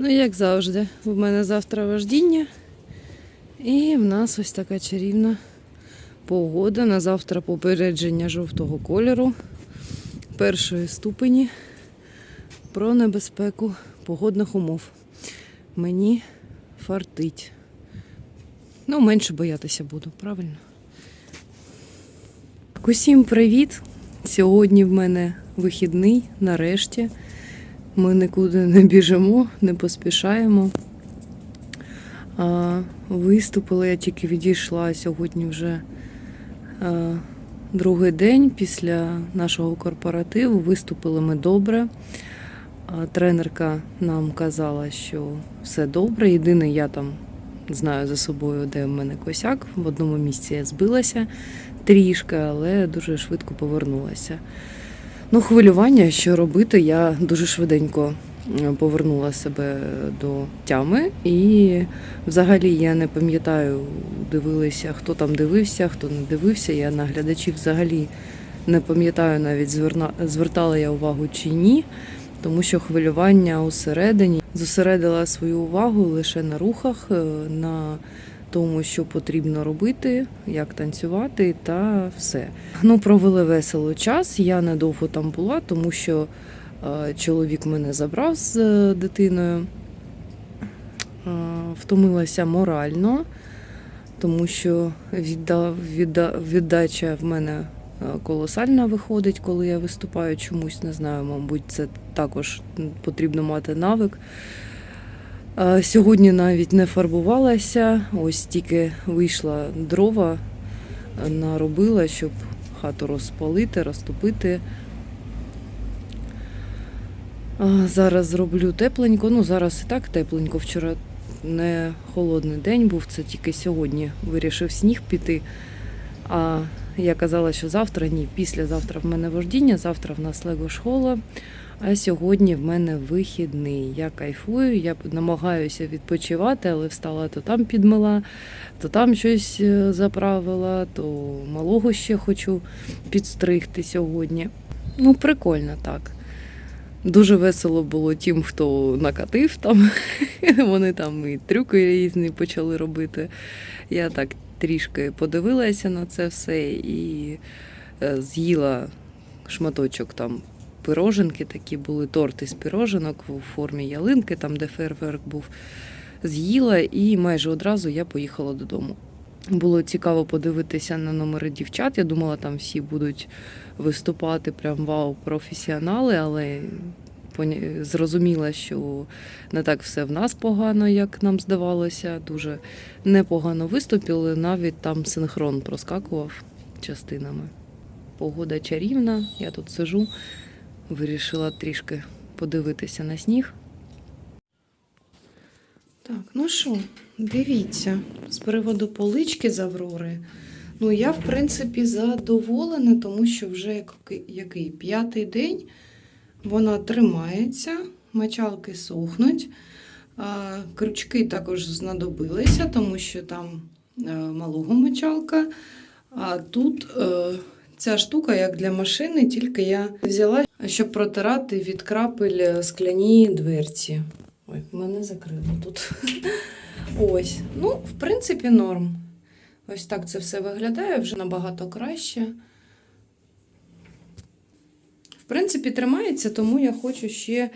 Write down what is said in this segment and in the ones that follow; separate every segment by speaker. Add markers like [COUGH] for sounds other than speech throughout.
Speaker 1: Ну, як завжди, в мене завтра вождіння. І в нас ось така чарівна погода. На завтра попередження жовтого кольору першої ступені про небезпеку погодних умов. Мені фартить. Ну, менше боятися буду, правильно? Усім привіт! Сьогодні в мене вихідний, нарешті. Ми нікуди не біжимо, не поспішаємо. А, виступила, я тільки відійшла сьогодні вже а, другий день після нашого корпоративу. Виступили ми добре. А, тренерка нам казала, що все добре. Єдине, я там знаю за собою, де в мене косяк. В одному місці я збилася трішки, але дуже швидко повернулася. Ну, хвилювання, що робити, я дуже швиденько е, повернула себе до тями. І взагалі я не пам'ятаю, дивилися, хто там дивився, хто не дивився. Я на глядачів взагалі не пам'ятаю навіть зверна... звертала я увагу чи ні, тому що хвилювання усередині зосередила свою увагу лише на рухах, е, на тому, що потрібно робити, як танцювати та все. Ну, провели весело час. Я недовго там була, тому що е, чоловік мене забрав з е, дитиною. Е, втомилася морально, тому що відда, відда, віддача в мене колосальна виходить, коли я виступаю чомусь, не знаю, мабуть, це також потрібно мати навик. Сьогодні навіть не фарбувалася, ось тільки вийшла дрова, е, наробила, щоб хату розпалити, розтопити. Зараз зроблю тепленько. Ну, зараз і так тепленько. Вчора не холодний день був, це тільки сьогодні вирішив сніг піти. А я казала, що завтра ні, післязавтра в мене вождіння, завтра в нас лего школа. А сьогодні в мене вихідний. Я кайфую, я намагаюся відпочивати, але встала то там підмила, то там щось е, заправила, то малого ще хочу підстригти сьогодні. Ну, прикольно так. Дуже весело було тим, хто накатив там. [LAUGHS] Вони там і трюки різні почали робити. Я так трішки подивилася на це все і е, з'їла шматочок там пироженки, такі були торти з пироженок у формі ялинки, там де фейерверк був. З'їла і майже одразу я поїхала додому. Було цікаво подивитися на номери дівчат. Я думала, там всі будуть виступати прям вау, професіонали, але зрозуміла, що не так все в нас погано, як нам здавалося. Дуже непогано виступили. Навіть там синхрон проскакував частинами. Погода чарівна, я тут сижу, вирішила трішки подивитися на сніг. Так, ну що, дивіться, з приводу полички з Аврори. Ну, я, в принципі, задоволена, тому що вже який, п'ятий день вона тримається, мочалки сохнуть. Крючки також знадобилися, тому що там е, малого мочалка. А тут е, ця штука, як для машини, тільки я взяла, щоб протирати від крапель скляні дверці. Ой, мене закрило тут. [LAUGHS] Ось. Ну, в принципі, норм. Ось так це все виглядає вже набагато краще. В принципі, тримається, тому я хочу ще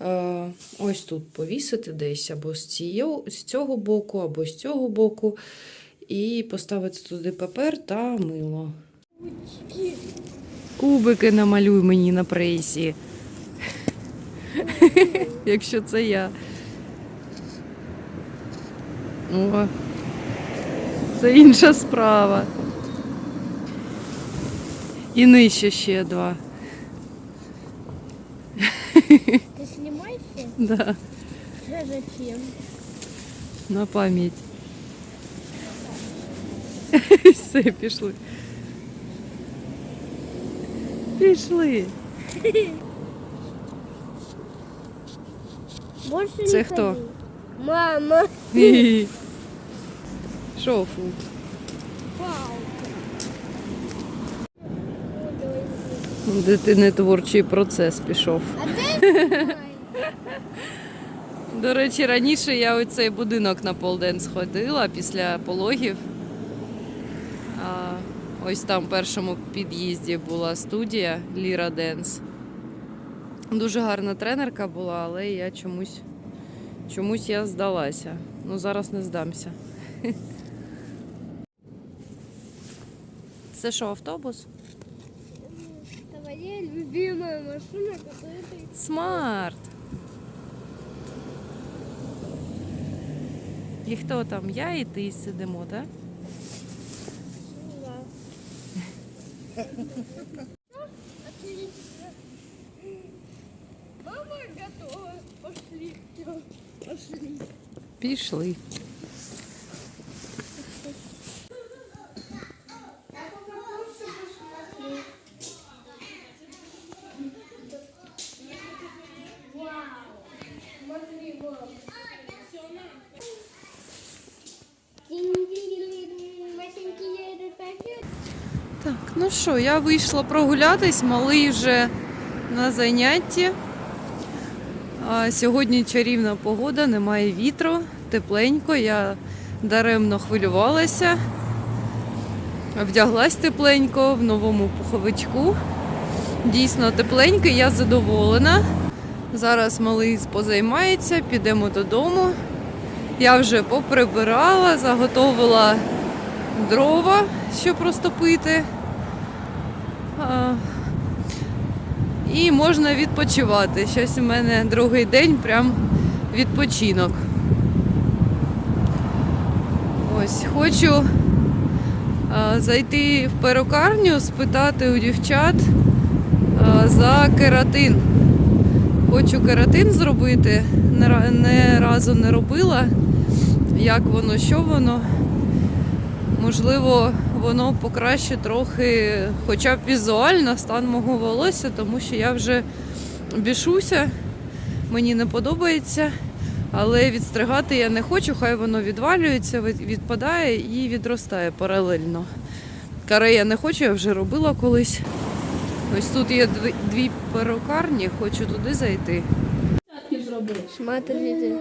Speaker 1: е, ось тут повісити десь або з, цієї, з цього боку, або з цього боку, і поставити туди папер та мило. Кубики намалюй мені на пресі. [LAUGHS] Якщо це я. О, це інша справа. І нижче ще два. [LAUGHS]
Speaker 2: Ты снимаешься?
Speaker 1: Да,
Speaker 2: Да зачем?
Speaker 1: на пам'ять. [LAUGHS] Все, пішли. Пішли.
Speaker 2: Больше
Speaker 1: Це
Speaker 2: не
Speaker 1: хто?
Speaker 2: ходи. Мама.
Speaker 1: Хі-хі. Що фу? Дитини творчий процес пішов.
Speaker 2: А де? [LAUGHS]
Speaker 1: До речі, раніше я у цей будинок на полденс ходила після пологів. А, ось там в першому під'їзді була студія Ліра Денс. Дуже гарна тренерка була, але я чомусь, чомусь я здалася. Ну зараз не здамся. Це що, автобус?
Speaker 2: Это моя любимая машина, которая ты...
Speaker 1: Смарт. І хто там? Я і ти сидимо, так?
Speaker 2: Да. Мама готова. Пошли. Пошли.
Speaker 1: Пішли. Що, я вийшла прогулятись, малий вже на занятті. А сьогодні чарівна погода, немає вітру, тепленько. Я даремно хвилювалася. Вдяглась тепленько в новому пуховичку. Дійсно тепленько, я задоволена. Зараз малий позаймається, підемо додому. Я вже поприбирала, заготовила дрова, щоб розтопити. І можна відпочивати. Щось у мене другий день прям відпочинок. Ось хочу зайти в перукарню, спитати у дівчат за кератин. Хочу кератин зробити. Не разу не робила. Як воно, що воно. Можливо, воно покращить трохи, хоча б візуально стан мого волосся, тому що я вже бішуся, мені не подобається, але відстригати я не хочу, хай воно відвалюється, відпадає і відростає паралельно. Каре я не хочу, я вже робила колись. Ось тут є дві, дві перукарні, хочу туди зайти.
Speaker 2: Смотрите.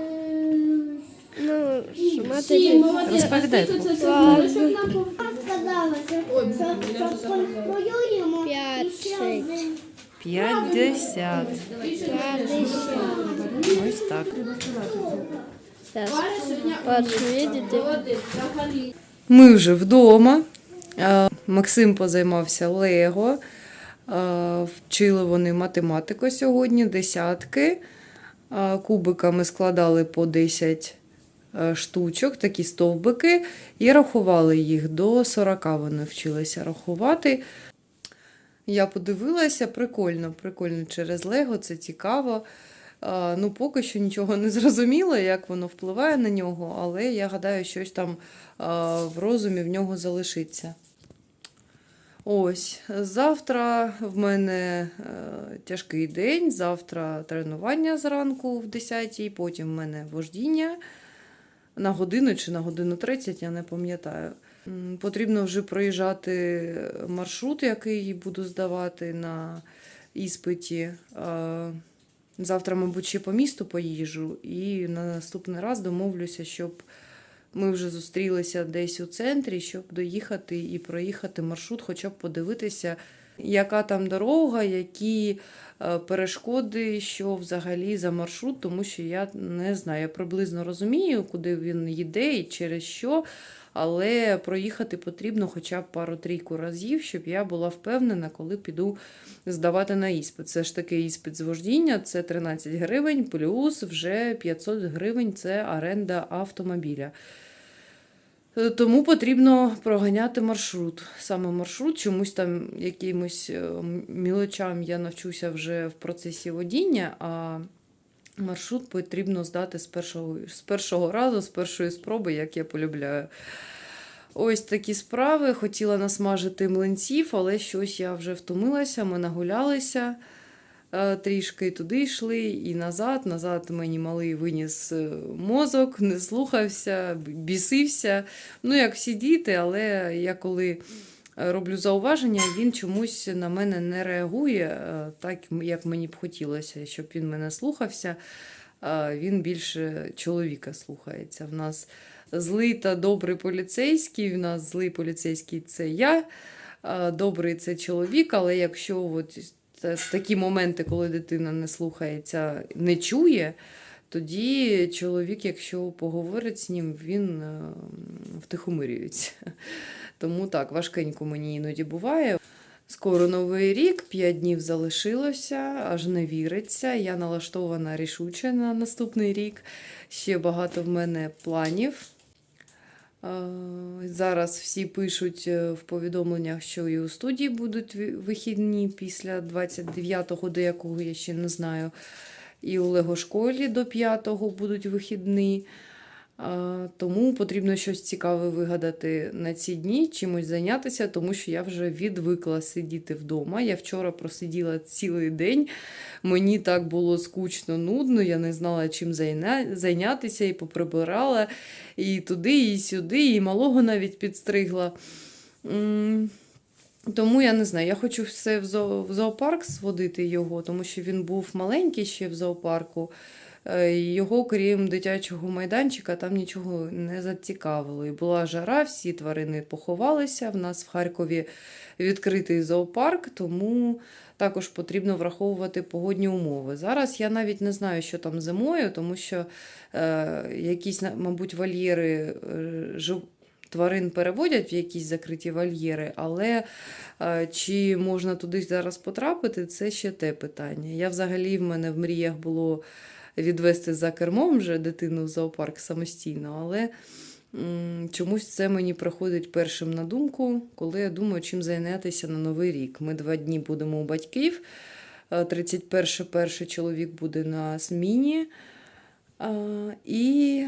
Speaker 2: Ну, смотрите.
Speaker 1: Розповідай.
Speaker 2: Пять, шесть.
Speaker 1: 50. Ось так.
Speaker 2: Видите?
Speaker 1: Ми вже вдома. Е, Максим позаймався Лего. Е, Вчили вони математику сьогодні, десятки. Е, Кубиками складали по 10 е, штучок, такі стовбики, і рахували їх до 40 вони вчилися рахувати. Я подивилася, прикольно, прикольно через Лего, це цікаво. Ну, поки що нічого не зрозуміло, як воно впливає на нього, але я гадаю, щось там в розумі в нього залишиться. Ось, завтра в мене е, тяжкий день. Завтра тренування зранку в 10 потім в мене вождіння на годину чи на годину 30, я не пам'ятаю. Потрібно вже проїжджати маршрут, який буду здавати на іспиті. Завтра, мабуть, ще по місту поїжджу, і на наступний раз домовлюся, щоб ми вже зустрілися десь у центрі, щоб доїхати і проїхати маршрут, хоча б подивитися, яка там дорога, які е, перешкоди, що взагалі за маршрут, тому що я не знаю, я приблизно розумію, куди він йде і через що. Але проїхати потрібно хоча б пару-трійку разів, щоб я була впевнена, коли піду здавати на іспит. Це ж такий іспит з вождіння, це 13 гривень, плюс вже 500 гривень це оренда автомобіля. Е, Тому потрібно проганяти маршрут. Саме маршрут, чомусь там якимось е, мілочам я навчуся вже в процесі водіння, а маршрут потрібно здати з першого, з першого разу, з першої спроби, як я полюбляю. Ось такі справи. Хотіла насмажити млинців, але щось я вже втомилася, ми нагулялися. Е, Трішки туди йшли і назад. Назад мені малий виніс е, мозок, не слухався, бісився. Ну, як всі діти, але я коли е, роблю зауваження, він чомусь на мене не реагує так, як мені б хотілося, щоб він мене слухався. він більше чоловіка слухається. В нас злий та добрий поліцейський, в нас злий поліцейський це я, добрий це чоловік, але якщо от такі моменти, коли дитина не слухається, не чує, тоді чоловік, якщо поговорить з ним, він е, втихомирюється. Тому так, важкенько мені іноді буває. Скоро новий рік, 5 днів залишилося, аж не віриться. Я налаштована рішуче на наступний рік. Ще багато в мене планів. Е, Зараз всі пишуть е, в повідомленнях, що і у студії будуть вихідні після 29-го, до якого я ще не знаю. І у Лего-школі до 5-го будуть вихідні. Тому потрібно щось цікаве вигадати на ці дні, чимось зайнятися, тому що я вже відвикла сидіти вдома. Я вчора просиділа цілий день. Мені так було скучно, нудно, я не знала, чим зайнятися, і поприбирала і туди, і сюди, і малого навіть підстригла. Тому я не знаю, я хочу все в зоопарк сводити його, тому що він був маленький ще в зоопарку. Е, Його, крім дитячого майданчика, там нічого не зацікавило. І була жара, всі тварини поховалися. В нас в Харкові відкритий зоопарк, тому також потрібно враховувати погодні умови. Зараз я навіть не знаю, що там зимою, тому що е, якісь, мабуть, вольєри е, жив- тварин переводять в якісь закриті вольєри, але е, чи можна туди зараз потрапити, це ще те питання. Я взагалі в мене в мріях було відвести за кермом вже дитину в зоопарк самостійно, але чомусь це мені приходить першим на думку, коли я думаю, чим зайнятися на Новий рік. Ми два дні будемо у батьків. е, 31 перший чоловік буде на зміні. е, І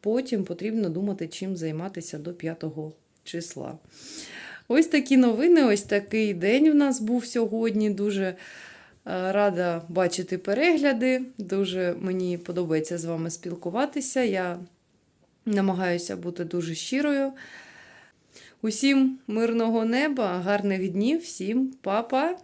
Speaker 1: потім потрібно думати, чим займатися до 5 числа. Ось такі новини, ось такий день в нас був сьогодні. Дуже е, рада бачити перегляди. Дуже мені подобається з вами спілкуватися. Я намагаюся бути дуже щирою. Усім мирного неба, гарних днів, всім па-па!